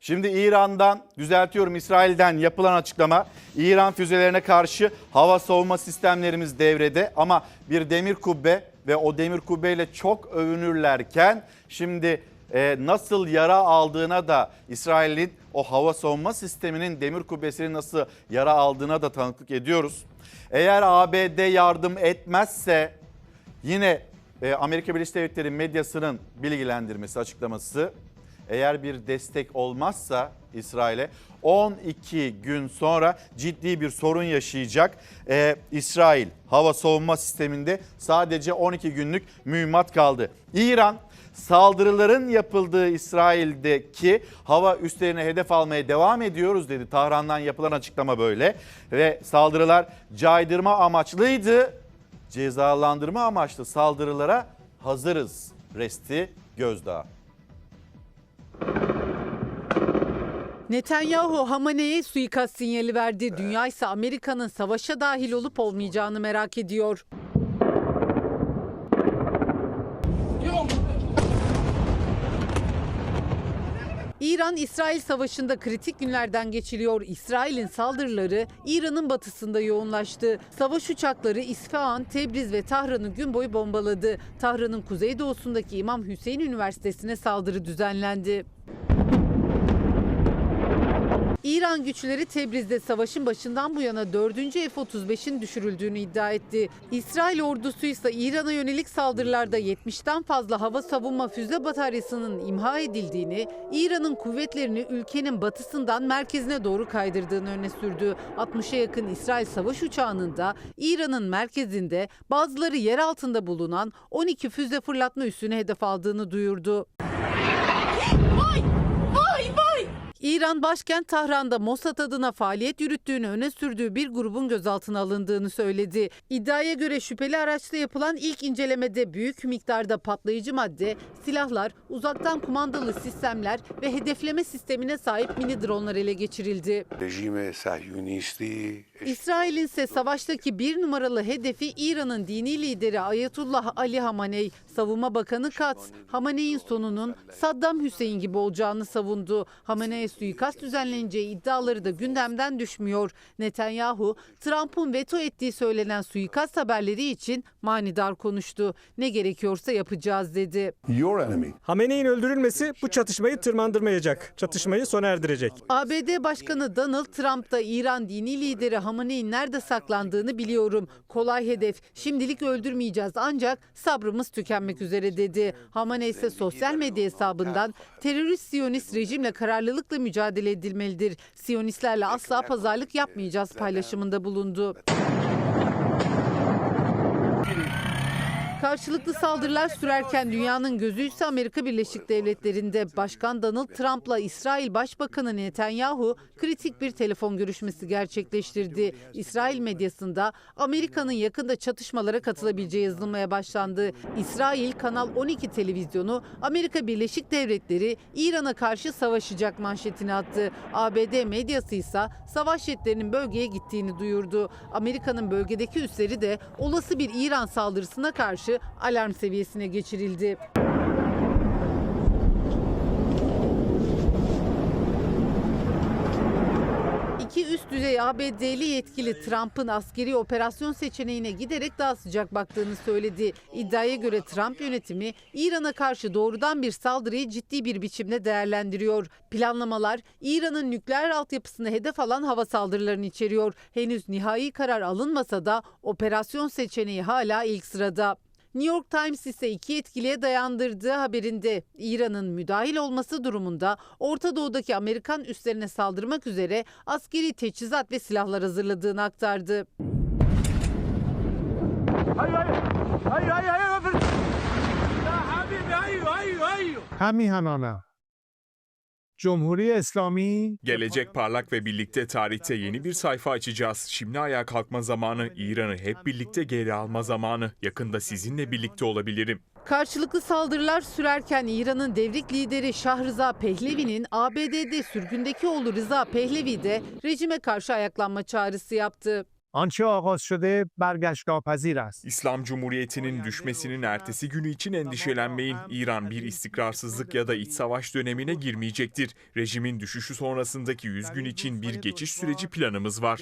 Şimdi İran'dan, düzeltiyorum İsrail'den yapılan açıklama İran füzelerine karşı hava savunma sistemlerimiz devrede ama bir demir kubbe ve o demir kubbeyle çok övünürlerken şimdi e, nasıl yara aldığına da İsrail'in o hava savunma sisteminin demir kubbesinin nasıl yara aldığına da tanıklık ediyoruz. Eğer ABD yardım etmezse yine e, Amerika Birleşik Devletleri medyasının bilgilendirmesi açıklaması eğer bir destek olmazsa İsrail'e 12 gün sonra ciddi bir sorun yaşayacak. Ee, İsrail hava savunma sisteminde sadece 12 günlük mühimmat kaldı. İran saldırıların yapıldığı İsrail'deki hava üslerine hedef almaya devam ediyoruz dedi. Tahran'dan yapılan açıklama böyle ve saldırılar caydırma amaçlıydı. Cezalandırma amaçlı saldırılara hazırız. Resti gözdağı. Netanyahu Hamane'ye suikast sinyali verdi. Dünya ise Amerika'nın savaşa dahil olup olmayacağını merak ediyor. İran-İsrail savaşında kritik günlerden geçiliyor. İsrail'in saldırıları İran'ın batısında yoğunlaştı. Savaş uçakları İsfahan, Tebriz ve Tahran'ı gün boyu bombaladı. Tahran'ın kuzeydoğusundaki İmam Hüseyin Üniversitesi'ne saldırı düzenlendi. İran güçleri Tebriz'de savaşın başından bu yana 4. F-35'in düşürüldüğünü iddia etti. İsrail ordusu ise İran'a yönelik saldırılarda 70'ten fazla hava savunma füze bataryasının imha edildiğini, İran'ın kuvvetlerini ülkenin batısından merkezine doğru kaydırdığını öne sürdü. 60'a yakın İsrail savaş uçağının da İran'ın merkezinde bazıları yer altında bulunan 12 füze fırlatma üssüne hedef aldığını duyurdu. İran başkent Tahran'da Mossad adına faaliyet yürüttüğünü öne sürdüğü bir grubun gözaltına alındığını söyledi. İddiaya göre şüpheli araçta yapılan ilk incelemede büyük miktarda patlayıcı madde, silahlar, uzaktan kumandalı sistemler ve hedefleme sistemine sahip mini dronlar ele geçirildi. İsrail'in ise savaştaki bir numaralı hedefi İran'ın dini lideri Ayetullah Ali Hamaney. Savunma Bakanı Katz, Hamaney'in sonunun Saddam Hüseyin gibi olacağını savundu. Suikast düzenleneceği iddiaları da gündemden düşmüyor. Netanyahu, Trump'ın veto ettiği söylenen suikast haberleri için manidar konuştu. Ne gerekiyorsa yapacağız dedi. Hamene'in öldürülmesi bu çatışmayı tırmandırmayacak. Çatışmayı sona erdirecek. ABD Başkanı Donald Trump da İran dini lideri Hamaney'in nerede saklandığını biliyorum. Kolay hedef. Şimdilik öldürmeyeceğiz ancak sabrımız tükenmek üzere dedi. Hamaney ise sosyal medya hesabından terörist Siyonist rejimle kararlılıkla mücadele edilmelidir. Siyonistlerle asla pazarlık yapmayacağız paylaşımında bulundu. Karşılıklı saldırılar sürerken dünyanın gözü ise Amerika Birleşik Devletleri'nde Başkan Donald Trump'la İsrail Başbakanı Netanyahu kritik bir telefon görüşmesi gerçekleştirdi. İsrail medyasında Amerika'nın yakında çatışmalara katılabileceği yazılmaya başlandı. İsrail Kanal 12 televizyonu Amerika Birleşik Devletleri İran'a karşı savaşacak manşetini attı. ABD medyası ise savaş jetlerinin bölgeye gittiğini duyurdu. Amerika'nın bölgedeki üsleri de olası bir İran saldırısına karşı alarm seviyesine geçirildi. İki üst düzey ABD'li yetkili Trump'ın askeri operasyon seçeneğine giderek daha sıcak baktığını söyledi. İddiaya göre Trump yönetimi İran'a karşı doğrudan bir saldırıyı ciddi bir biçimde değerlendiriyor. Planlamalar İran'ın nükleer altyapısını hedef alan hava saldırılarını içeriyor. Henüz nihai karar alınmasa da operasyon seçeneği hala ilk sırada. New York Times ise iki yetkiliye dayandırdığı haberinde İran'ın müdahil olması durumunda Orta Doğu'daki Amerikan üslerine saldırmak üzere askeri teçhizat ve silahlar hazırladığını aktardı. Hayır hayır. Hayır hayır hayır. Hami hanana. Cumhuri İslami... Gelecek parlak ve birlikte tarihte yeni bir sayfa açacağız. Şimdi ayağa kalkma zamanı, İran'ı hep birlikte geri alma zamanı. Yakında sizinle birlikte olabilirim. Karşılıklı saldırılar sürerken İran'ın devrik lideri Şah Rıza Pehlevi'nin ABD'de sürgündeki oğlu Rıza Pehlevi de rejime karşı ayaklanma çağrısı yaptı. آنچه آغاز شده برگشت ناپذیر است. İslam Cumhuriyeti'nin düşmesinin ertesi günü için endişelenmeyin. İran bir istikrarsızlık ya da iç savaş dönemine girmeyecektir. Rejimin düşüşü sonrasındaki 100 gün için bir geçiş süreci planımız var.